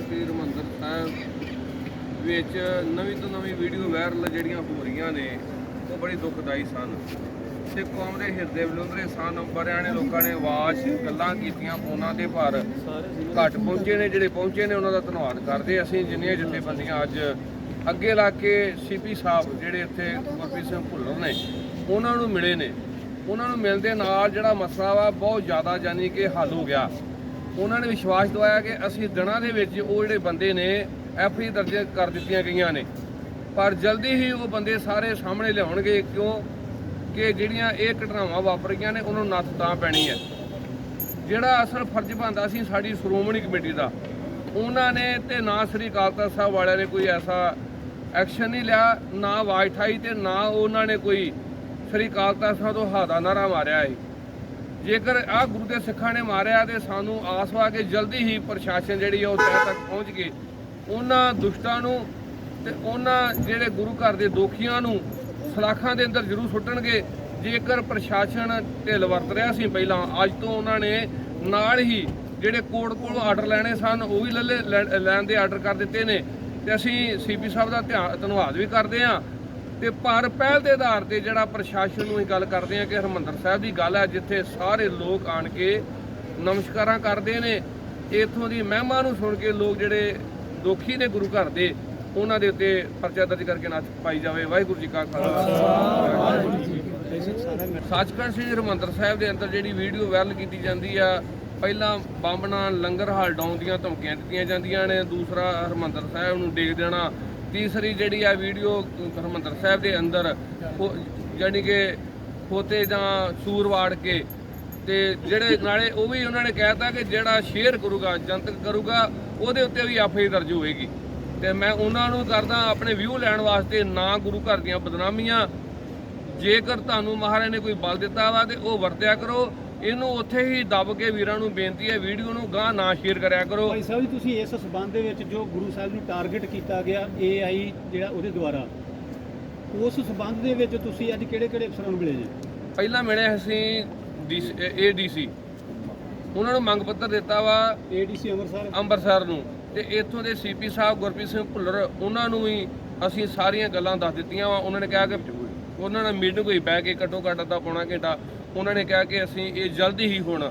ਸ੍ਰੀ ਹਰਿਮੰਦਰ ਸਾਹਿਬ ਵਿੱਚ ਨਵੀਂ ਤੋਂ ਨਵੀਂ ਵੀਡੀਓ ਵਾਇਰਲ ਜਿਹੜੀਆਂ ਹੋ ਰਹੀਆਂ ਨੇ, ਉਹ ਬੜੀ ਦੁਖਦਾਈ ਸਨ। ਸਿੱਖ ਕੌਮ ਦੇ ਹਿਰਦੇ ਬਲੁੰਦਰੇ ਸਨ। ਬੜਿਆਂ ਲੋਕਾਂ ਨੇ ਆਵਾਜ਼ ਗੱਲਾਂ ਕੀਤੀਆਂ ਫੋਨਾਂ ਤੇ, ਪਰ ਘੱਟ ਪਹੁੰਚੇ ਨੇ। ਜਿਹੜੇ ਪਹੁੰਚੇ ਨੇ, ਉਹਨਾਂ ਦਾ ਧੰਨਵਾਦ ਕਰਦੇ ਅਸੀਂ। ਜਿੰਨੀਆਂ ਜਥੇਬੰਦੀਆਂ ਅੱਜ ਅੱਗੇ ਲਾ ਕੇ ਸੀਪੀ ਸਾਹਿਬ, ਜਿਹੜੇ ਇੱਥੇ ਗੁਰਪ੍ਰੀਤ ਸਿੰਘ ਭੁੱਲਰ ਨੇ, ਉਹਨਾਂ ਨੂੰ ਮਿਲੇ ਨੇ। ਉਹਨਾਂ ਨੂੰ ਮਿਲਦੇ ਨਾਲ ਜਿਹੜਾ ਮਸਲਾ ਵਾ, ਬਹੁਤ ਜ਼ਿਆਦਾ ਜਾਨੀ ਕਿ ਹੱਲ ਹੋ ਗਿਆ। ਉਹਨਾਂ ਨੇ ਵਿਸ਼ਵਾਸ ਦਵਾਇਆ ਕਿ ਅਸੀਂ ਦਿਨਾਂ ਦੇ ਵਿੱਚ ਉਹ ਜਿਹੜੇ ਬੰਦੇ ਨੇ, ਐਫ ਆਈ ਦਰਜ ਕਰ ਦਿੱਤੀਆਂ ਗਈਆਂ ਨੇ। ਪਰ ਜਲਦੀ ਹੀ ਉਹ ਬੰਦੇ ਸਾਰੇ ਸਾਹਮਣੇ ਲਿਆਉਣਗੇ ਕਿਉਂ? ਕਿ ਜਿਹੜੀਆਂ ਇਹ ਘਟਨਾਵਾਂ ਵਾਪਰੀਆਂ ਨੇ, ਉਹਨਾਂ ਨੂੰ ਨੱਥ ਤਾਂ ਪੈਣੀ ਹੈ। ਜਿਹੜਾ ਅਸਲ ਫਰਜ਼ ਬਣਦਾ ਸੀ ਸਾਡੀ ਸ਼੍ਰੋਮਣੀ ਕਮੇਟੀ ਦਾ, ਉਹਨਾਂ ਨੇ ਤੇ ਨਾ ਸ੍ਰੀ ਅਕਾਲ ਤਖਤ ਸਾਹਿਬ ਵਾਲਿਆਂ ਨੇ ਕੋਈ ਐਸਾ ਐਕਸ਼ਨ ਨਹੀਂ ਲਿਆ, ਨਾ ਆਵਾਜ਼ ਠਾਈ ਤੇ ਨਾ ਉਹਨਾਂ ਨੇ ਕੋਈ ਸ੍ਰੀ ਅਕਾਲ ਤਖਤ ਸਾਹਿਬ ਤੋਂ ਹਾਦਾ ਨਾਰਾ ਮਾਰਿਆ ਹੈ ਜੇਕਰ ਆ ਗੁਰੂ ਦੇ ਸਿੱਖਾਂ ਨੇ ਮਾਰਿਆ ਤੇ ਸਾਨੂੰ ਆਸ ਵਾ ਕਿ ਜਲਦੀ ਹੀ ਪ੍ਰਸ਼ਾਸਨ ਜਿਹੜੀ ਆ ਉਹ ਤਹਿ ਤੱਕ ਪਹੁੰਚ ਕੇ ਉਹਨਾਂ ਦੁਸ਼ਟਾਂ ਨੂੰ ਤੇ ਉਹਨਾਂ ਜਿਹੜੇ ਗੁਰੂ ਘਰ ਦੇ ਦੋਖੀਆਂ ਨੂੰ ਸਲਾਖਾਂ ਦੇ ਅੰਦਰ ਜ਼ਰੂਰ ਸੁੱਟਣਗੇ। ਜੇਕਰ ਪ੍ਰਸ਼ਾਸਨ ਢਿੱਲ ਵਰਤ ਰਿਹਾ ਸੀ, ਪਹਿਲਾਂ ਅੱਜ ਤੋਂ ਉਹਨਾਂ ਨੇ ਨਾਲ ਹੀ ਜਿਹੜੇ ਕੋਰਟ ਕੋਲ ਆਰਡਰ ਲੈਣੇ ਸਨ, ਉਹ ਵੀ ਲੱਲੇ ਲੈ- ਲੈਣ ਦੇ ਆਰਡਰ ਕਰ ਦਿੱਤੇ ਨੇ। ਤੇ ਅਸੀਂ ਸੀਪੀ ਸਾਹਿਬ ਦਾ ਧਿਆਨ ਧੰਨਵਾਦ ਵੀ ਕਰਦੇ ਹਾਂ। ਤੇ ਪਰ ਪਹਿਲ ਦੇ ਆਧਾਰ ਤੇ ਜਿਹੜਾ ਪ੍ਰਸ਼ਾਸਨ ਨੂੰ ਇਹ ਗੱਲ ਕਰਦੇ ਆ ਕਿ ਹਰਮੰਦਰ ਸਾਹਿਬ ਦੀ ਗੱਲ ਹੈ, ਜਿੱਥੇ ਸਾਰੇ ਲੋਕ ਆਣ ਕੇ ਨਮਸਕਾਰਾਂ ਕਰਦੇ ਨੇ, ਇਥੋਂ ਦੀ ਮਹਿਮਾ ਨੂੰ ਸੁਣ ਕੇ ਲੋਕ ਜਿਹੜੇ ਦੁਖੀ ਨੇ ਗੁਰੂ ਘਰ ਦੇ, ਉਹਨਾਂ ਦੇ ਉੱਤੇ ਪਰਚਾ ਦਰਜ ਕਰਕੇ ਨੱਥ ਪਾਈ ਜਾਵੇ। ਵਾਹਿਗੁਰੂ ਜੀ ਕਾ ਖਾਲਸਾ। ਸੱਚਖੰਡ ਸ੍ਰੀ ਹਰਿਮੰਦਰ ਸਾਹਿਬ ਦੇ ਅੰਦਰ ਜਿਹੜੀ ਵੀਡੀਓ ਵਾਇਰਲ ਕੀਤੀ ਜਾਂਦੀ ਆ, ਪਹਿਲਾਂ ਬੰਬ ਨਾਲ ਲੰਗਰ ਹਾਲ ਡਾਉਣ ਦੀਆਂ ਧਮਕੀਆਂ ਦਿੱਤੀਆਂ ਜਾਂਦੀਆਂ ਨੇ, ਦੂਸਰਾ ਹਰਿਮੰਦਰ ਸਾਹਿਬ ਨੂੰ ਡੇਗ ਦੇਣਾ ਤੀਸਰੀ ਜਿਹੜੀ ਆ ਵੀਡੀਓ ਹਰਿਮੰਦਰ ਸਾਹਿਬ ਦੇ ਅੰਦਰ ਉਹ ਕਿ ਖੋਤੇ ਜਾਂ ਸੂਰ ਵਾੜ ਕੇ ਤੇ ਜਿਹੜੇ ਨਾਲੇ ਉਹ ਵੀ ਉਹਨਾਂ ਨੇ ਕਹਿਤਾ ਕਿ ਜਿਹੜਾ ਸ਼ੇਅਰ ਕਰੂਗਾ, ਜਨਤਕ ਕਰੂਗਾ, ਉਹਦੇ ਉੱਤੇ ਵੀ ਐਫਆਈ ਦਰਜ ਹੋਏਗੀ। ਤੇ ਮੈਂ ਉਹਨਾਂ ਨੂੰ ਕਰਦਾ ਆਪਣੇ ਵਿਊ ਲੈਣ ਵਾਸਤੇ ਨਾ ਗੁਰੂ ਘਰ ਦੀਆਂ ਬਦਨਾਮੀਆਂ। ਜੇਕਰ ਤੁਹਾਨੂੰ ਮਹਾਰਾਜ ਨੇ ਕੋਈ ਬਲ ਦਿੱਤਾ ਵਾ ਤੇ ਉਹ ਵਰਤਿਆ ਕਰੋ। ਇਹਨੂੰ ਉੱਥੇ ਹੀ ਦੱਬ ਕੇ ਵੀਰਾਂ ਨੂੰ ਬੇਨਤੀ ਹੈ ਵੀਡੀਓ ਨੂੰ ਗਾਂ ਨਾ ਸ਼ੇਅਰ ਕਰਿਆ ਕਰੋ। ਭਾਈ ਸਾਹਿਬ ਜੀ ਤੁਸੀਂ ਇਸ ਸਬੰਧ ਦੇ ਵਿੱਚ ਜੋ ਗੁਰੂ ਸਾਹਿਬ ਨੂੰ ਟਾਰਗੇਟ ਕੀਤਾ ਗਿਆ ਏਆਈ ਜਿਹੜਾ ਉਹਦੇ ਦੁਆਰਾ ਉਸ ਸਬੰਧ ਦੇ ਵਿੱਚ ਤੁਸੀਂ ਅੱਜ ਕਿਹੜੇ ਕਿਹੜੇ ਅਫਸਰਾਂ ਨੂੰ ਮਿਲੇ ਜੀ? ਪਹਿਲਾਂ ਮਿਲੇ ਅਸੀਂ ਏਡੀਸੀ ਉਹਨਾਂ ਨੂੰ ਮੰਗ ਪੱਤਰ ਦਿੱਤਾ ਵਾ ਏਡੀਸੀ ਅੰਮ੍ਰਿਤਸਰ। ਅੰਮ੍ਰਿਤਸਰ ਨੂੰ। ਤੇ ਇੱਥੋਂ ਦੇ ਸੀਪੀ ਸਾਹਿਬ ਗੁਰਪ੍ਰੀਤ ਸਿੰਘ ਭੁੱਲਰ ਉਹਨਾਂ ਨੂੰ ਵੀ ਅਸੀਂ ਸਾਰੀਆਂ ਗੱਲਾਂ ਦੱਸ ਦਿੱਤੀਆਂ ਵਾ। ਉਹਨਾਂ ਨੇ ਕਿਹਾ ਕਿ ਉਹਨਾਂ ਨਾਲ ਮੀਟਿੰਗ ਹੋਈ ਬਹਿ ਕੇ ਘੱਟੋ ਘੱਟ ਅੱਧਾ ਪੌਣਾ ਘੰਟਾ ਉਹਨਾਂ ਨੇ ਕਿਹਾ ਕਿ ਅਸੀਂ ਇਹ ਜਲਦੀ ਹੀ ਹੁਣ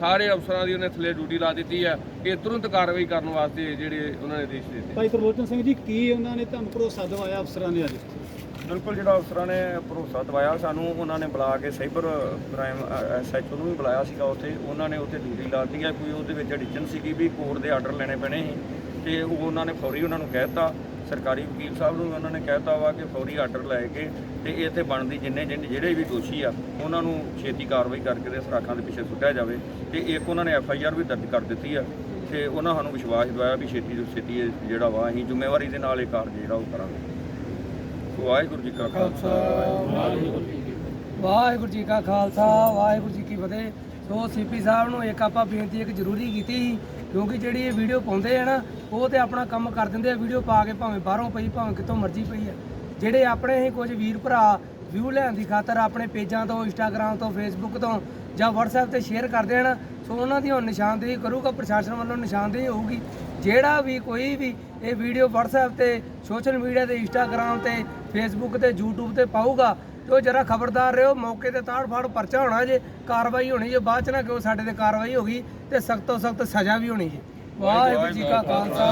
ਸਾਰੇ ਅਫਸਰਾਂ ਦੀ ਉਹਨੇ ਥੱਲੇ ਡਿਊਟੀ ਲਾ ਦਿੱਤੀ ਹੈ। ਕਿ ਤੁਰੰਤ ਕਾਰਵਾਈ ਕਰਨ ਵਾਸਤੇ ਜਿਹੜੇ ਉਹਨਾਂ ਨੇ ਆਦੇਸ਼ ਦਿੱਤੇ। ਭਾਈ ਪ੍ਰਲੋਚਨ ਸਿੰਘ ਜੀ ਕੀ ਉਹਨਾਂ ਨੇ ਤੁਹਾਨੂੰ ਭਰੋਸਾ ਦਿਵਾਇਆ ਅਫਸਰਾਂ ਨੇ ਅੱਜ ਬਿਲਕੁਲ ਜਿਹੜਾ ਅਫਸਰਾਂ ਨੇ ਭਰੋਸਾ ਦਵਾਇਆ ਸਾਨੂੰ ਉਹਨਾਂ ਨੇ ਬੁਲਾ ਕੇ ਸਾਈਬਰ ਕ੍ਰਾਈਮ ਐਸਐਚਓ ਨੂੰ ਵੀ ਬੁਲਾਇਆ ਸੀਗਾ ਉੱਥੇ। ਉਹਨਾਂ ਨੇ ਉੱਥੇ ਡਿਊਟੀ ਲਾਤੀ ਹੈ। ਕੋਈ ਉਹਦੇ ਵਿੱਚ ਐਡੀਸ਼ਨ ਸੀਗੀ ਵੀ ਕੋਰਟ ਦੇ ਆਰਡਰ ਲੈਣੇ ਪੈਣੇ ਸੀ। ਤੇ ਉਹ ਉਹਨਾਂ ਨੇ ਫੌਰੀ ਉਹਨਾਂ ਨੂੰ ਕਹਿਤਾ ਸਰਕਾਰੀ ਵਕੀਲ ਸਾਹਿਬ ਨੂੰ ਵੀ ਉਹਨਾਂ ਨੇ ਕਹਿਤਾ ਵਾ ਕਿ ਫੌਰੀ ਆਰਡਰ ਲੈ ਕੇ ਤੇ ਇੱਥੇ ਬਣਦੀ ਜਿੰਨੇ ਜਿੰਨੇ ਜਿਹੜੇ ਵੀ ਦੋਸ਼ੀ ਆ, ਉਹਨਾਂ ਨੂੰ ਛੇਤੀ ਕਾਰਵਾਈ ਕਰਕੇ ਤੇ ਸਰਾਖਾਂ ਦੇ ਪਿੱਛੇ ਸੁੱਟਿਆ ਜਾਵੇ ਤੇ ਇੱਕ ਉਹਨਾਂ ਨੇ ਐਫ ਆਈ ਆਰ ਵੀ ਦਰਜ ਕਰ ਦਿੱਤੀ ਆ ਤੇ ਉਹਨਾਂ ਸਾਨੂੰ ਵਿਸ਼ਵਾਸ ਦਿਵਾਇਆ ਵੀ ਛੇਤੀ ਤੋਂ ਛੇਤੀ ਇਹ ਜਿਹੜਾ ਵਾ, ਅਸੀਂ ਜ਼ਿੰਮੇਵਾਰੀ ਦੇ ਨਾਲ ਇਹ ਕਾਰਜ ਜਿਹੜਾ ਉਹ ਕਰਾਂਗੇ। ਵਾਹਿਗੁਰੂ ਜੀ ਕਾ ਖਾਲਸਾ ਵਾਹਿਗੁਰੂ ਜੀ ਕਾ ਖਾਲਸਾ, ਵਾਹਿਗੁਰੂ ਜੀ ਕੀ ਫਤਿਹ। ਸੋ ਸੀਪੀ ਸਾਹਿਬ ਨੂੰ ਇੱਕ ਆਪਾਂ ਬੇਨਤੀ ਇੱਕ ਜ਼ਰੂਰੀ ਕੀਤੀ ਸੀ ਕਿਉਂਕਿ ਜਿਹੜੀ ਇਹ ਵੀਡੀਓ ਪਾਉਂਦੇ ਆ ਨਾ, ਉਹ ਤੇ ਆਪਣਾ ਕੰਮ ਕਰ ਦਿੰਦੇ ਆ ਵੀਡੀਓ ਪਾ ਕੇ ਭਾਵੇਂ ਬਾਹਰੋਂ ਪਈ, ਭਾਵੇਂ ਕਿਤੋਂ ਮਰਜ਼ੀ ਪਈ ਆ। ਜਿਹੜੇ ਆਪਣੇ ਹੀ ਕੁਝ ਵੀਰ ਭਰਾ ਵਿਊ ਲੈਣ ਦੀ ਖਾਤਰ ਆਪਣੇ ਪੇਜਾਂ ਤੋਂ ਇੰਸਟਾਗ੍ਰam ਤੋਂ ਫੇਸਬੁੱਕ ਤੋਂ ਜਾਂ WhatsApp ਤੇ ਸ਼ੇਅਰ ਕਰਦੇ ਆ ਸੋ ਉਹਨਾਂ ਦੀ ਹੁਣ ਨਿਸ਼ਾਨਦੇਹੀ ਕਰੂਗਾ, ਪ੍ਰਸ਼ਾਸਨ ਵੱਲੋਂ ਨਿਸ਼ਾਨਦੇਹੀ ਹੋਊਗੀ। ਜਿਹੜਾ ਵੀ ਕੋਈ ਵੀ ਇਹ ਵੀਡੀਓ WhatsApp ਤੇ ਸੋਸ਼ਲ ਮੀਡੀਆ ਤੇ ਇੰਸਟਾਗ੍ਰam ਤੇ ਫੇਸਬੁੱਕ ਤੇ, YouTube ਤੇ ਪਾਊਗਾ ਉਹ ਜਰਾ ਖਬਰਦਾਰ ਰਹੋ ਮੌਕੇ ਤੇ ਤਾੜ ਫਾੜ ਪਰਚਾ ਹੋਣਾ ਜੇ ਕਾਰਵਾਈ ਹੋਣੀ ਜੇ ਬਾਅਦ ਚ ਨਾ ਕਿਉਂ ਸਾਡੇ ਤੇ ਕਾਰਵਾਈ ਹੋ ਗਈ ਤੇ ਸਖਤ ਤੋਂ ਸਖਤ ਸਜ਼ਾ ਵੀ ਹੋਣੀ ਜੇ। ਵਾਹਿਗੁਰੂ ਜੀ ਕਾ ਖਾਲਸਾ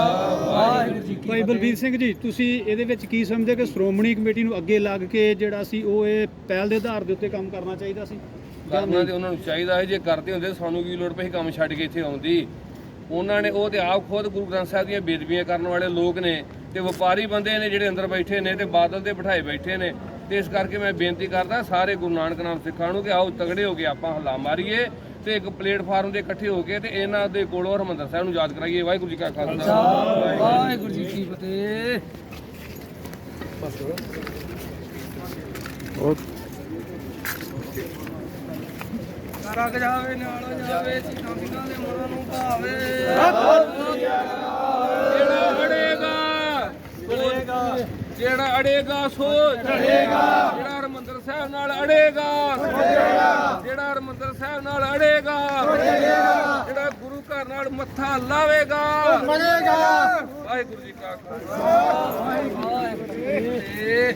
ਵਾਹਿਗੁਰੂ ਜੀ ਕੀ ਭਾਈ ਫਤਿਹ। ਬਲਬੀਰ ਸਿੰਘ ਜੀ ਤੁਸੀਂ ਇਹਦੇ ਵਿੱਚ ਕੀ ਸਮਝਦੇ ਕਿ ਸ਼੍ਰੋਮਣੀ ਕਮੇਟੀ ਨੂੰ ਅੱਗੇ ਲੱਗ ਕੇ ਜਿਹੜਾ ਸੀ ਉਹ ਇਹ ਪਹਿਲ ਦੇ ਆਧਾਰ ਦੇ ਉੱਤੇ ਕੰਮ ਕਰਨਾ ਚਾਹੀਦਾ ਸੀ? ਕਰਨਾ ਤੇ ਉਹਨਾਂ ਨੂੰ ਚਾਹੀਦਾ ਹੈ ਜੇ ਕਰਦੇ ਹੁੰਦੇ ਸਾਨੂੰ ਕੀ ਲੋੜ ਪਈ ਕੰਮ ਛੱਡ ਕੇ ਇੱਥੇ ਆਉਂਦੀ। ਉਹਨਾਂ ਨੇ ਉਹ ਤੇ ਆਪ ਖੁਦ ਗੁਰੂ ਗ੍ਰੰਥ ਸਾਹਿਬ ਦੀਆਂ ਬੇਦਬੀਆਂ ਕਰਨ ਵਾਲੇ ਲੋਕ ਨੇ ਤੇ ਵਪਾਰੀ ਬੰਦੇ ਨੇ ਜਿਹੜੇ ਅੰਦਰ ਬੈਠੇ ਨੇ ਤੇ ਬਾਦਲ ਤੇ ਬਿਠਾਏ ਬੈਠੇ ਨੇ। ਤੇ ਇਸ ਕਰਕੇ ਮੈਂ ਬੇਨਤੀ ਕਰਦਾ ਸਾਰੇ ਗੁਰੂ ਨਾਨਕ ਨਾਮ ਸਿੱਖਾਂ ਨੂੰ ਕਿ ਆਓ ਤਗੜੇ ਹੋ ਕੇ ਆਪਾਂ ਹੱਲਾ ਮਾਰੀਏ ਤੇ ਇੱਕ ਪਲੇਟਫਾਰਮ ਦੇ ਇਕੱਠੇ ਹੋ ਕੇ ਤੇ ਇਹਨਾਂ ਦੇ ਕੋਲੋਂ ਹਰਮੰਦਰ ਸਾਹਿਬ ਨੂੰ ਯਾਦ ਕਰਾਈਏ। ਵਾਹਿਗੁਰੂ ਜੀ ਕਾ ਖਾਲਸਾ। ਵਾਹਿਗੁਰੂ ਜੀ ਕੀ ਫਤਿਹ। ਕਰਕ ਜਾਵੇ ਨਾਲ ਜਾਵੇ ਸਿੱਖਾਂ ਸਿੰਘਾਂ ਦੇ ਮਨਾਂ ਨੂੰ ਭਾਵੇ। ਜਿਹੜਾ ਅੜੇਗਾ ਸੋ ਚੜੇਗਾ ਜਿਹੜਾ ਹਰਮੰਦਰ ਸਾਹਿਬ ਨਾਲ ਅੜੇਗਾ ਜਿਹੜਾ ਹਰਮੰਦਰ ਸਾਹਿਬ ਨਾਲ ਅੜੇਗਾ ਜਿਹੜਾ ਗੁਰੂ ਘਰ ਨਾਲ ਮੱਥਾ ਲਾਵੇਗਾ। ਮਰੇਗਾ। ਵਾਹਿਗੁਰੂ ਜੀ ਕਾ ਖਾਲਸਾ। ਵਾਹਿਗੁਰੂ ਜੀ